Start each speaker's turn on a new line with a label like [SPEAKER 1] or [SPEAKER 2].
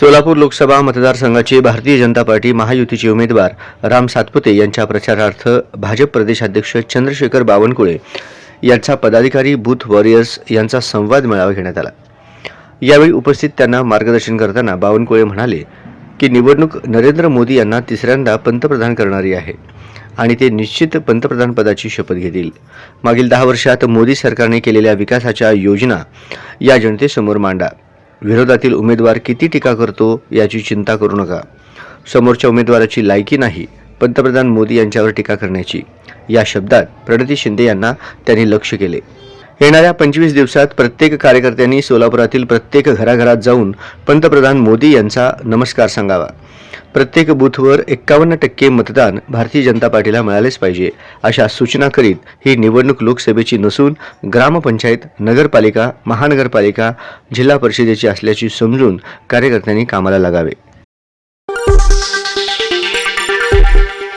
[SPEAKER 1] सोलापूर लोकसभा मतदारसंघाचे भारतीय जनता पार्टी महायुतीचे उमेदवार राम सातपुते यांच्या प्रचारार्थ भाजप प्रदेशाध्यक्ष चंद्रशेखर बावनकुळे यांचा पदाधिकारी बूथ वॉरियर्स यांचा संवाद मेळावा घेण्यात आला. यावेळी उपस्थित त्यांना मार्गदर्शन करताना बावनकुळे म्हणाले की निवडणूक नरेंद्र मोदी यांना तिसऱ्यांदा पंतप्रधान करणारी आहे आणि ते निश्चित पंतप्रधान पदाची शपथ घेतील. मागील दहा वर्षात मोदी सरकारने केलेल्या विकासाच्या योजना या जनतेसमोर मांडा. विरोधातील उमेदवार किती टीका करतो याची चिंता करू नका. समोरच्या उमेदवाराची लायकी नाही पंतप्रधान मोदी यांच्यावर टीका करण्याची. या शब्दात प्रणती शिंदे यांना त्यांनी लक्ष केले. येणाऱ्या पंचवीस दिवसात प्रत्येक कार्यकर्त्यांनी सोलापुरातील प्रत्येक घराघरात जाऊन पंतप्रधान मोदी यांचा नमस्कार सांगावा. प्रत्येक बूथवर एक्कावन्न टक्के मतदान भारतीय जनता पार्टीला मिळालेच पाहिजे अशा सूचना करीत ही निवडणूक लोकसभेची नसून ग्रामपंचायत नगरपालिका महानगरपालिका जिल्हा परिषदेची असल्याची समजून कार्यकर्त्यांनी कामाला लागावे.